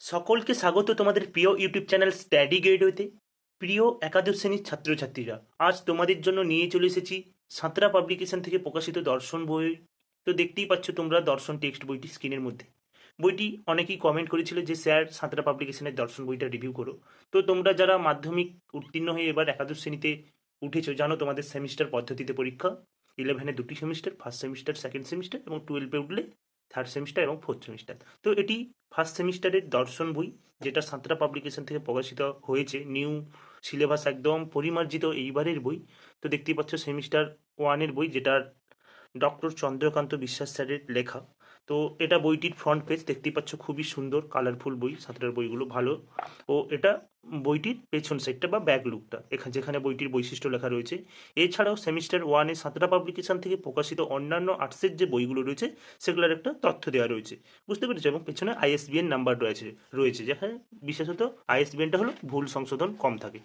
সকলকে স্বাগত তোমাদের প্রিয় ইউটিউব চ্যানেল স্টাডি গাইড হইতে। প্রিয় একাদশ শ্রেণির ছাত্রছাত্রীরা, আজ তোমাদের জন্য নিয়ে চলে এসেছি সাঁতরা পাবলিকেশন থেকে প্রকাশিত দর্শন বই। তো দেখতেই পাচ্ছ তোমরা দর্শন টেক্সট বইটি স্ক্রিনের মধ্যে। বইটি অনেকেই কমেন্ট করেছিল যে, স্যার, সাঁতরা পাবলিকেশনের দর্শন বইটা রিভিউ করো। তো তোমরা যারা মাধ্যমিক উত্তীর্ণ হয়ে এবার একাদশ শ্রেণীতে উঠেছো, জানো তোমাদের সেমিস্টার পদ্ধতিতে পরীক্ষা। ইলেভেনে দুটি semester first semester second semester এবং টুয়েলভে উঠলে থার্ড সেমিস্টার এবং ফোর্থ সেমিস্টার তো এটি ফার্স্ট সেমিস্টারের দর্শন বই, যেটা সাঁতরা পাবলিকেশন থেকে প্রকাশিত হয়েছে। নিউ সিলেবাস একদম পরিমার্জিত এইবারের বই। তো দেখতেই পাচ্ছ সেমিস্টার ওয়ানের বই, যেটার ডক্টর চন্দ্রকান্ত বিশ্বাস স্যারের লেখা। তো এটা বইটির ফ্রন্ট পেজ দেখতেই পাচ্ছ খুবই সুন্দর কালারফুল বই, সাঁতরার বইগুলো ভালো। ও এটা বইটির পেছন সাইডটা বা ব্যাক লুকটা এখানে যেখানে বইটির বৈশিষ্ট্য লেখা রয়েছে। এছাড়াও সেমিস্টার ওয়ানে সাঁতরা পাবলিকেশন থেকে প্রকাশিত অন্যান্য আর্টসের যে বইগুলো রয়েছে, সেগুলোর একটা তথ্য দেওয়া রয়েছে। বুঝতে পেরেছ? এবং পেছনে আইএসবিএন নাম্বার রয়েছে রয়েছে, যেখানে বিশেষত আইএসবিএনটা হলো ভুল সংশোধন কম থাকে।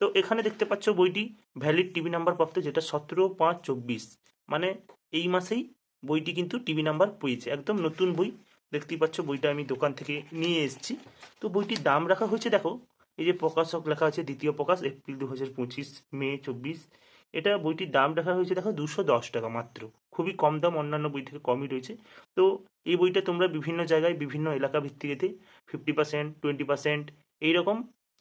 তো এখানে দেখতে পাচ্ছ বইটি ভ্যালিড টিভি নাম্বার প্রাপ্ত, যেটা সতেরো পাঁচ চব্বিশ। মানে এই মাসেই বইটি কিন্তু টিভি নাম্বার পেয়েছে। একদম নতুন বই। দেখতেই পাচ্ছ, বইটা আমি দোকান থেকে নিয়ে এসেছি। তো বইটির দাম রাখা হয়েছে, দেখো, এই যে প্রকাশক লেখা আছে, দ্বিতীয় প্রকাশ, এপ্রিল দু হাজার পঁচিশ, মে চব্বিশ। এটা বইটির দাম রাখা হয়েছে, দেখো, দুশো দশ টাকা মাত্র। খুবই কম দাম, অন্যান্য বই থেকে কমই রয়েছে। তো এই বইটা তোমরা বিভিন্ন জায়গায়, বিভিন্ন এলাকা ভিত্তিতে ফিফটি পার্সেন্ট টোয়েন্টি পার্সেন্ট এইরকম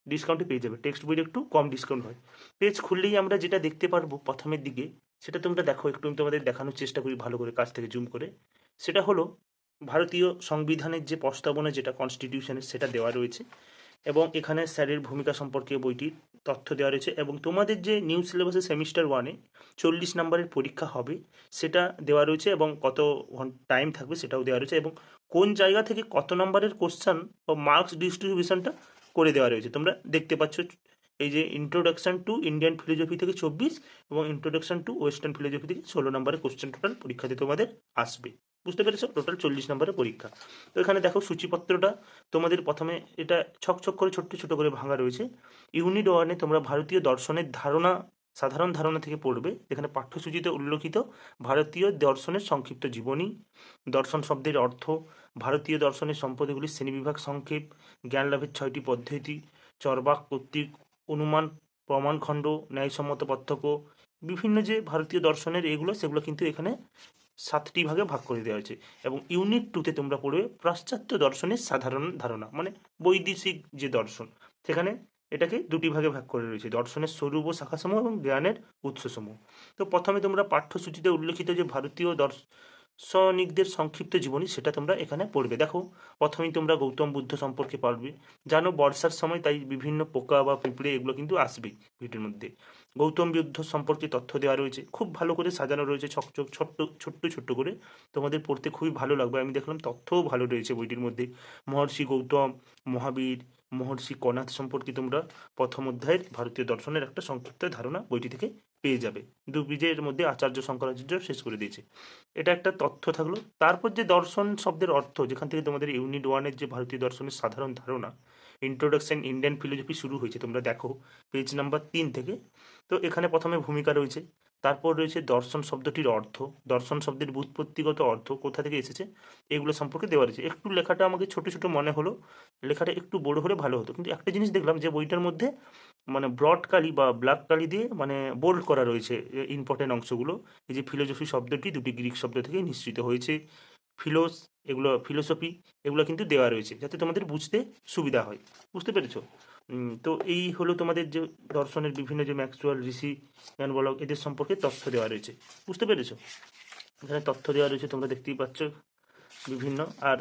ডিসকাউন্টে পেয়ে যাবে। টেক্সট বইটা একটু কম ডিসকাউন্ট হয়। পেজ খুললেই আমরা যেটা দেখতে পারব প্রথমের দিকে, সেটা তোমরা দেখো, একটু আমি তোমাদের দেখানোর চেষ্টা করি ভালো করে কাছ থেকে জুম করে। সেটা হলো ভারতীয় সংবিধানের যে প্রস্তাবনা, যেটা কনস্টিটিউশনের সেটা দেওয়া রয়েছে। এবং এখানে স্যারের ভূমিকা সম্পর্কে বইটির তথ্য দেওয়া রয়েছে। এবং তোমাদের যে নিউ সিলেবাসে সেমিস্টার ওয়ানে চল্লিশ নম্বরের পরীক্ষা হবে, সেটা দেওয়া রয়েছে এবং কত টাইম থাকবে সেটাও দেওয়া রয়েছে। এবং কোন জায়গা থেকে কত নম্বরের কোশ্চান বা মার্কস ডিস্ট্রিবিউশনটা করে দেওয়া রয়েছে। তোমরা দেখতে পাচ্ছ এই যে ইন্ট্রোডাকশন টু ইন্ডিয়ান ফিলোজফি থেকে চব্বিশ এবং ইন্ট্রোডাকশন টু ওয়েস্টার্ন ফিলোজফি থেকে ষোলো নম্বরের কোশ্চেন টোটাল পরীক্ষাতে তোমাদের আসবে। বুঝতে পেরেছ? টোটাল চল্লিশ নম্বরের পরীক্ষা। তো এখানে দেখো সূচিপত্রটা। তোমাদের প্রথমে এটা ছক ছক করে, ছোট্ট ছোট করে ভাঙা রয়েছে। ইউনিট ওয়ানে তোমরা ভারতীয় দর্শনের ধারণা সাধারণ ধারণা থেকে পড়বে, যেখানে পাঠ্যসূচিতে উল্লেখিত ভারতীয় দর্শনের সংক্ষিপ্ত জীবনী, দর্শন শব্দের অর্থ, ভারতীয় দর্শনের সম্পদগুলির শ্রেণীবিভাগ সংক্ষেপ জ্ঞান লাভের ছয়টি পদ্ধতি, চরবাক কর্তৃক অনুমান, প্রমাণখণ্ড, ন্যায়সম্মত পার্থক্য, বিভিন্ন যে ভারতীয় দর্শনের এগুলো, সেগুলো কিন্তু এখানে সাতটি ভাগে ভাগ করে দেওয়া হয়েছে এবং ইউনিট টুতে তোমরা পড়বে পাশ্চাত্য দর্শনের সাধারণ ধারণা মানে বৈদেশিক যে দর্শন, সেখানে এটাকে দুটি ভাগে ভাগ করে রয়েছে, দর্শনের স্বরূপ ও শাখাসমূহ এবং জ্ঞানের উৎসসমূহ। তো প্রথমে তোমরা পাঠ্যসূচিতে উল্লেখিত যে ভারতীয় দর্শনিকদের সংক্ষিপ্ত জীবনী, সেটা তোমরা এখানে পড়বে। দেখো, প্রথমেই তোমরা গৌতম বুদ্ধ সম্পর্কে পারবে। জানো, বর্ষার সময় তাই বিভিন্ন পোকা বা পিঁপড়ে এগুলো কিন্তু আসবেই ভিডিওর মধ্যে। গৌতম বুদ্ধ সম্পর্কে তথ্য দেওয়া রয়েছে, খুব ভালো করে সাজানো রয়েছে ছকচক ছোট্ট ছোট্ট ছোট্ট করে। তোমাদের পড়তে খুবই ভালো লাগবে, আমি দেখলাম তথ্যও ভালো রয়েছে বইটির মধ্যে। মহর্ষি গৌতম, মহাবীর মহর্ষি কনাথ সম্পর্কে তোমরা প্রথম অধ্যায়ের ভারতীয় দর্শনের একটা সংক্ষিপ্ত ধারণা বইটি থেকে পেয়ে যাবে। দু বিজয়ের মধ্যে আচার্য শঙ্করাচার্য শেষ করে দিয়েছে। এটা একটা তথ্য থাকল। তারপর যে দর্শন শব্দের অর্থ, যেখান থেকে তোমাদের ইউনিট ওয়ানের যে ভারতীয় দর্শনের সাধারণ ধারণা ইন্ট্রোডাকশন ইন্ডিয়ান ফিলোসফি শুরু হয়েছে, তোমরা দেখো পেজ নাম্বার তিন থেকে। তো এখানে প্রথমে ভূমিকা রয়েছে, তারপর রয়েছে দর্শন শব্দটির অর্থ, দর্শন শব্দের বুৎপত্তিগত অর্থ কোথা থেকে এসেছে, এগুলো সম্পর্কে দেওয়া রয়েছে। একটু লেখাটা আমাকে ছোট ছোট মনে হলো, লেখাটা একটু বড় হলে ভালো হতো, কিন্তু একটা জিনিস দেখলাম যে বইটার মধ্যে মানে ব্রড কালি বা ব্ল্যাক কালি দিয়ে মানে বোল্ড করা রয়েছে ইম্পর্টেন্ট অংশগুলো, এই যে ফিলোজফি শব্দটি দুটি গ্রিক শব্দ থেকে নিশ্চিত হয়েছে। ফিলোস, এগুলো ফিলোসফি, এগুলো কিন্তু দেওয়া রয়েছে যাতে তোমাদের বুঝতে সুবিধা হয়। বুঝতে পেরেছ? তো এই হলো তোমাদের যে দর্শনের বিভিন্ন যে ম্যাক্সুয়াল ঋষি জ্ঞান বলক এদের সম্পর্কে তথ্য দেওয়া রয়েছে। বুঝতে পেরেছ? এখানে তথ্য দেওয়া রয়েছে, তোমরা দেখতেই পাচ্ছ বিভিন্ন। আর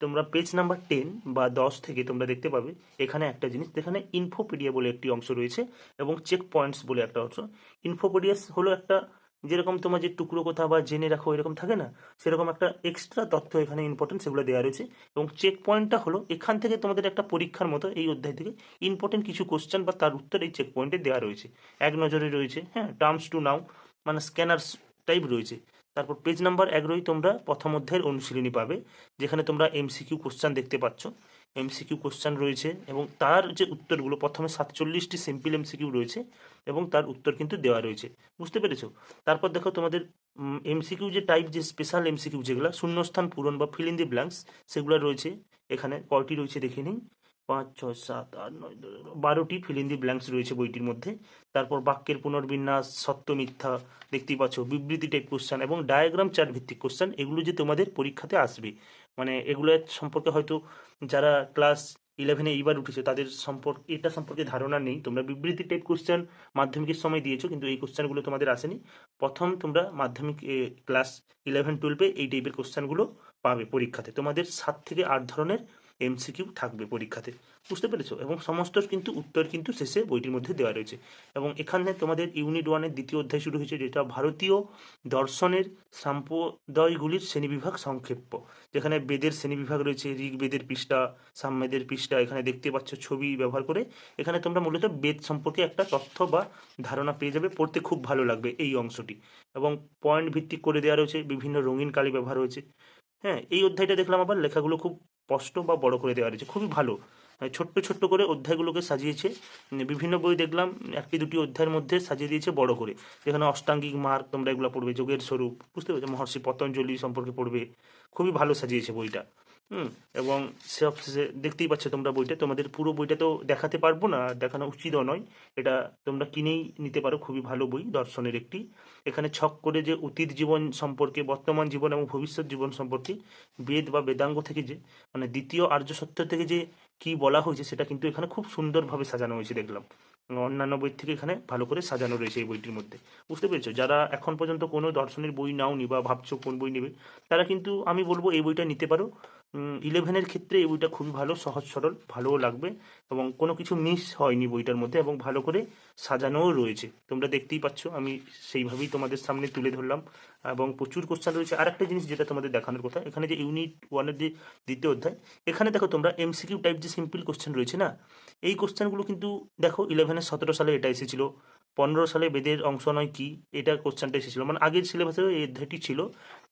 তোমরা পেজ নাম্বার টেন বা দশ থেকে তোমরা দেখতে পাবে, এখানে একটা জিনিস, যেখানে ইনফোপিডিয়া বলে একটি অংশ রয়েছে এবং চেক পয়েন্টস বলে একটা অংশ। ইনফোপিডিয়াস হলো একটা যেরকম তোমার যে টুকরো কথা বা জেনে রাখো, এরকম থাকে না? সেরকম একটা এক্সট্রা তথ্য এখানে ইম্পর্টেন্ট সেগুলো দেওয়া রয়েছে। এবং চেক পয়েন্টটা হলো, এখান থেকে তোমাদের একটা পরীক্ষার মতো এই অধ্যায় থেকে ইম্পর্টেন্ট কিছু কোশ্চেন বা তার উত্তর এই চেক পয়েন্টে দেওয়া রয়েছে। এক নজরে রয়েছে হ্যাঁ? টার্মস টু নাও মানে স্ক্যানার্স টাইপ রয়েছে। তারপর পেজ নাম্বার এগারোই তোমরা প্রথম অধ্যায়ের অনুশীলনী পাবে, যেখানে তোমরা এমসিকিউ কোশ্চেন দেখতে পাচ্ছ। এমসিকিউ কোশ্চেন রয়েছে এবং তার যে উত্তরগুলো, প্রথমে সাতচল্লিশটি সিম্পল এমসিকিউ রয়েছে এবং তার উত্তর কিন্তু দেওয়া রয়েছে। বুঝতে পেরেছ? তারপর দেখো তোমাদের এমসিকিউ যে টাইপ যে স্পেশাল এমসিকিউ যেগুলো, শূন্যস্থান পূরণ বা ফিল ইন দি ব্ল্যাঙ্কস সেগুলো রয়েছে। এখানে কয়টি রয়েছে দেখে নিন পাঁচ, ছয়, সাত, আট, নয় বারোটি ফিল ইন দি ব্ল্যাঙ্কস রয়েছে বইটির মধ্যে। তারপর বাক্যের পুনর্বিন্যাস, সত্য, মিথ্যা, দেখতেই পাচ্ছ, বিবৃতি টাইপ কোশ্চেন এবং ডায়াগ্রাম চার্ট ভিত্তিক কোশ্চেন এগুলো যে তোমাদের পরীক্ষাতে আসবে। মানে এগুলো সম্পর্কে হয়তো যারা ক্লাস ইলেভেনে এইবার উঠেছে, তাদের সম্পর্কে, এটা সম্পর্কে ধারণা নেই। তোমরা বিবৃতি টাইপ কোশ্চেন মাধ্যমিকের সময় দিয়েছ, কিন্তু এই কোশ্চেনগুলো তোমাদের আসেনি। প্রথম তোমরা মাধ্যমিক ক্লাস ইলেভেন টুয়েলভে এই টাইপের কোশ্চেনগুলো পাবে পরীক্ষাতে। তোমাদের সাত থেকে আট ধরনের এমসিকিউ থাকবে পরীক্ষাতে। বুঝতে পেরেছ? এবং সমস্ত কিন্তু উত্তর কিন্তু শেষে বইটির মধ্যে দেওয়া রয়েছে। এবং এখানে তোমাদের ইউনিট ওয়ানের দ্বিতীয় অধ্যায় শুরু হয়েছে, যেটা ভারতীয় দর্শনের সম্প্রদায়গুলির শ্রেণীবিভাগ সংক্ষেপ্য। যেখানে বেদের শ্রেণীবিভাগ রয়েছে, ঋগ্বেদের পৃষ্ঠা, সাম্যেদের পৃষ্ঠা, এখানে দেখতে পাচ্ছ ছবি ব্যবহার করে। এখানে তোমরা মূলত বেদ সম্পর্কে একটা তথ্য বা ধারণা পেয়ে যাবে, পড়তে খুব ভালো লাগবে এই অংশটি। এবং পয়েন্ট ভিত্তিক করে দেওয়া রয়েছে, বিভিন্ন রঙিন কালি ব্যবহার রয়েছে। হ্যাঁ এই অধ্যায়টা দেখলাম আবার, লেখাগুলো খুব স্পষ্ট বা বড় করে দেওয়া রয়েছে। খুবই ভালো। মানে ছোট্ট ছোট্ট করে অধ্যায়গুলোকে সাজিয়েছে। বিভিন্ন বই দেখলাম, একটি দুটি অধ্যায়ের মধ্যে সাজিয়ে দিয়েছে বড় করে। যেখানে অষ্টাঙ্গিক মার্গ তোমরা এগুলো পড়বে, যোগের স্বরূপ, বুঝতে পেরেছ? মহর্ষি পতঞ্জলি সম্পর্কে পড়বে। খুবই ভালো সাজিয়েছে বইটা। হুম, এবং সব দেখতেই পাচ্ছ তোমরা বইটা, তোমাদের পুরো বইটা তো দেখাতে পারব না দেখানো উচিতও নয়। এটা তোমরা কিনেই নিতে পারো, খুবই ভালো বই, দর্শনের একটি। এখানে ছক করে যে অতীত জীবন সম্পর্কে, বর্তমান জীবন এবং ভবিষ্যৎ জীবন সম্পর্কে, বেদ বা বেদাঙ্গ থেকে যে মানে দ্বিতীয় আর্য সত্য থেকে যে কি বলা হয়েছে, সেটা কিন্তু এখানে খুব সুন্দরভাবে সাজানো হয়েছে, দেখলাম। অন্যান্য বই থেকে এখানে ভালো করে সাজানো রয়েছে এই বইটির মধ্যে। বুঝতে পেরেছ? যারা এখন পর্যন্ত কোনো দর্শনের বই নাও নাওনি বা ভাবছ কোন বই নেবে, তারা কিন্তু, আমি বলব এই বইটা নিতে পারো। ইলেভেনের ক্ষেত্রে এই বইটা খুবই ভালো, সহজ, সরল, ভালোও লাগবে এবং কোনো কিছু মিস হয়নি বইটার মধ্যে এবং ভালো করে সাজানোও রয়েছে। তোমরা দেখতেই পাচ্ছ, আমি সেইভাবেই তোমাদের সামনে তুলে ধরলাম এবং প্রচুর কোশ্চেন রয়েছে। আর একটা জিনিস যেটা তোমাদের দেখানোর কথা, এখানে যে ইউনিট ওয়ানের যে দ্বিতীয় অধ্যায়, এখানে দেখো তোমরা এমসিকিউ টাইপ যে সিম্পল কোশ্চেন রয়েছে না, এই কোশ্চেনগুলো কিন্তু দেখো ইলেভেনের সতেরো সালে এটা এসেছিল। পনেরো সালে বেদের অংশ নয় কি? এটা কোশ্চেনটা এসেছিল। মানে আগের সিলেবাসেও এই অধ্যায়টি ছিল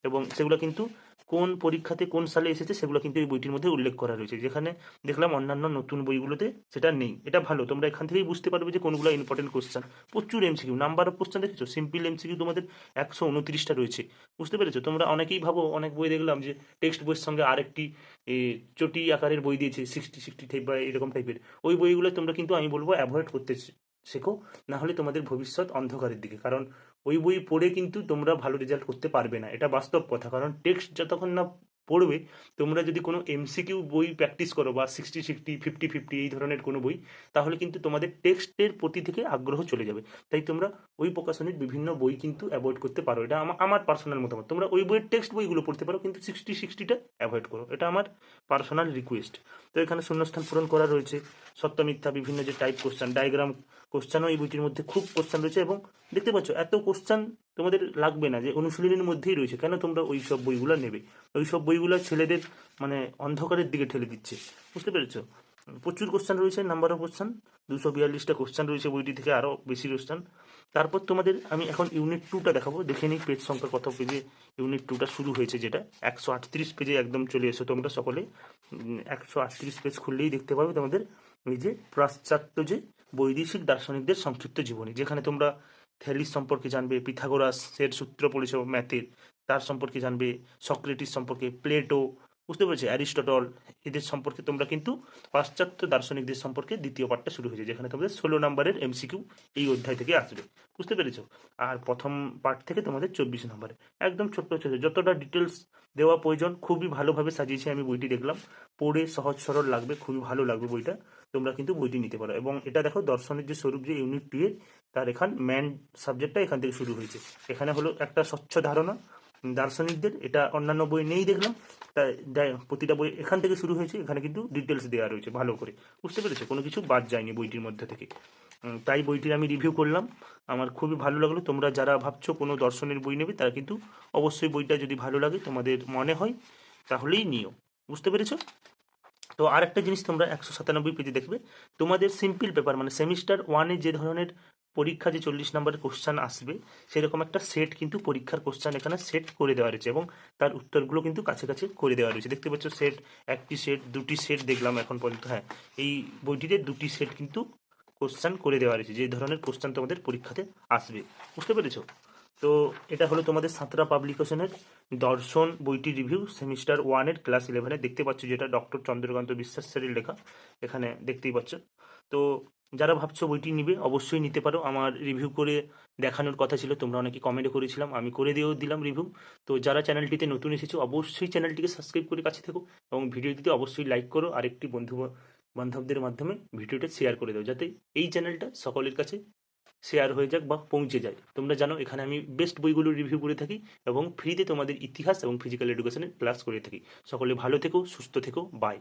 এবং সেগুলো কিন্তু কোন পরীক্ষাতে কোন সালে এসেছে সেগুলো কিন্তু এই বইটির মধ্যে উল্লেখ করা রয়েছে। যেখানে দেখলাম অন্যান্য নতুন বইগুলোতে সেটা নেই। এটা ভালো। তোমরা এখান থেকেই বুঝতে পারবে যে কোনগুলো ইম্পর্টেন্ট কোশ্চেন প্রচুর এমসিকিউ নাম্বার অফ কোশ্চেন দেখেছ? সিম্পল এমসিকিউ তোমাদের একশো উনত্রিশটা রয়েছে। বুঝতে পেরেছ? তোমরা অনেকেই ভাবো, অনেক বই দেখলাম যে টেক্সট বইয়ের সঙ্গে আরেকটি চটি আকারের বই দিয়েছে সিক্সটি সিক্সটি টাইপ বা এরকম টাইপের ওই বইগুলো তোমরা কিন্তু আমি বলব অ্যাভয়েড করতে শেখো, না হলে তোমাদের ভবিষ্যৎ অন্ধকারের দিকে। কারণ ওই বই পড়ে কিন্তু তোমরা ভালো রেজাল্ট করতে পারবে না। এটা বাস্তব কথা। কারণ টেক্সট যতক্ষণ না পড়বে, তোমরা যদি কোনো এমসিকিউ বই প্র্যাকটিস করো বা সিক্সটি সিক্সটি ফিফটি ফিফটি এই ধরনের কোনো বই, তাহলে কিন্তু তোমাদের টেক্সটের প্রতি থেকে আগ্রহ চলে যাবে। তাই তোমরা ওই প্রকাশনীর বিভিন্ন বই কিন্তু অ্যাভয়েড করতে পারো। এটা আমা- আমার পার্সোনাল মতামত। তোমরা ওই বইয়ের টেক্সট বইগুলো পড়তে পারো, কিন্তু সিক্সটি সিক্সটিটা অ্যাভয়েড করো। এটা আমার পার্সোনাল রিকোয়েস্ট তো এখানে শূন্যস্থান পূরণ করা রয়েছে। সত্য, মিথ্যা বিভিন্ন যে টাইপ কোশ্চেন ডায়াগ্রাম কোশ্চেনও এই বইটির মধ্যে খুব কোশ্চেন রয়েছে এবং দেখতে পাচ্ছ, এত কোশ্চেন তোমাদের লাগবে না যে অনুশীলনের মধ্যেই রয়েছে। কেন তোমরা ওই সব বইগুলো নেবে? ওই সব বইগুলো ছেলেদের মানে অন্ধকারের দিকে ঠেলে দিচ্ছে। বুঝতে পেরেছ? প্রচুর কোশ্চেন রয়েছে নাম্বার অফ কোশ্চেন দুশো বিয়াল্লিশটা কোশ্চেন রয়েছে বইটি থেকে আরও বেশি কোশ্চেন তারপর তোমাদের আমি এখন ইউনিট টুটা দেখাবো, দেখে নিই পেজ সংখ্যা কত পেজে ইউনিট টুটা শুরু হয়েছে যেটা। একশো আটত্রিশ পেজে একদম চলে এসো তোমরা সকলে। একশো আটত্রিশ পেজ খুললেই দেখতে পাবে তোমাদের এই যে পাশ্চাত্য যে বৈদেশিক দার্শনিকদের সংক্ষিপ্ত জীবনী, যেখানে তোমরা থ্যালিস সম্পর্কে জানবে, পিথাগোরাসের সূত্র পড়েছ ম্যাথের, তার সম্পর্কে জানবে, সক্রেটিস সম্পর্কে, প্লেটো, বুঝতে পেরেছ, অ্যারিস্টটল, এদের সম্পর্কে তোমরা কিন্তু পাশ্চাত্য দার্শনিকদের সম্পর্কে দ্বিতীয় পার্টটা শুরু হয়েছে, যেখানে তোমাদের ষোলো নম্বরের এমসিকিউ এই অধ্যায় থেকে আসবে, বুঝতে পেরেছ? আর প্রথম পার্ট থেকে তোমাদের চব্বিশ নম্বরে, একদম ছোট্ট ছোট যতটা ডিটেলস দেওয়া প্রয়োজন, খুবই ভালোভাবে সাজিয়েছি আমি বইটি দেখলাম, পড়ে সহজ সরল লাগবে, খুবই ভালো লাগবে বইটা, তোমরা কিন্তু বইটি নিতে পারো, এবং এটা দেখো, দর্শনের যে স্বরূপ যে ইউনিট টু এর তার এখান ম্যান সাবজেক্টটা এখান থেকে শুরু হয়েছে। এখানে হলো একটা স্বচ্ছ ধারণা, দার্শনিকদের, এটা অন্যান্য বই নেই দেখলাম। তাই প্রতিটা বই এখান থেকে শুরু হয়েছে, এখানে কিন্তু ডিটেলস দেওয়া রয়েছে ভালো করে। বুঝতে পেরেছ? কোনো কিছু বাদ যায়নি বইটির মধ্যে থেকে। তাই বইটির আমি রিভিউ করলাম। আমার খুবই ভালো লাগল। তোমরা যারা ভাবছ কোনো দর্শনের বই নেবে, তারা কিন্তু অবশ্যই বইটা যদি ভালো লাগে তোমাদের মনে হয়, তাহলেই নিও। বুঝতে পেরেছ? তো আরেকটা জিনিস তোমরা একশো সাতানব্বই পেজে দেখবে। তোমাদের সিম্পল পেপার মানে সেমিস্টার ওয়ানে যে ধরনের পরীক্ষা যে চল্লিশ নম্বরের কোশ্চান আসবে, সেরকম একটা সেট কিন্তু পরীক্ষার কোশ্চান এখানে সেট করে দেওয়া রয়েছে এবং তার উত্তরগুলো কিন্তু কাছে কাছে করে দেওয়া রয়েছে। দেখতে পাচ্ছ সেট একটি সেট দুটি সেট দেখলাম এখন পর্যন্ত হ্যাঁ। এই বইটিতে দুটি সেট কিন্তু কোশ্চান করে দেওয়া রয়েছে, যে ধরনের কোশ্চান তোমাদের পরীক্ষাতে আসবে। বুঝতে পেরেছ? তো এটা হলো তোমাদের সাঁতরা পাবলিকেশনের দর্শন বইটি রিভিউ সেমিস্টার ওয়ানের ক্লাস ইলেভেনে দেখতে পাচ্ছ যেটা ডক্টর চন্দ্রকান্ত বিশ্বাস স্যারের লেখা, এখানে দেখতেই পাচ্ছ। তো যারা ভাবছ বইটি নিবে, অবশ্যই নিতে পারো। আমার রিভিউ করে দেখানোর কথা ছিল, তোমরা অনেকে কমেন্টে করেছিলাম, আমি করে দিয়েও দিলাম রিভিউ তো যারা চ্যানেলটিতে নতুন এসেছ, অবশ্যই চ্যানেলটিকে সাবস্ক্রাইব করে কাছে থেকো এবং ভিডিওটিতে অবশ্যই লাইক করো আর একটি বন্ধু বান্ধবদের মাধ্যমে ভিডিওটা শেয়ার করে দাও, যাতে এই চ্যানেলটা সকলের কাছে শেয়ার হয়ে যাক বা পৌঁছে যায়। তোমরা জানো, এখানে আমি বেস্ট বইগুলো রিভিউ করে থাকি এবং ফ্রিতে তোমাদের ইতিহাস এবং ফিজিক্যাল এডুকেশনের ক্লাস করে থাকি। সকলে ভালো থেকো, সুস্থ থেকো বাই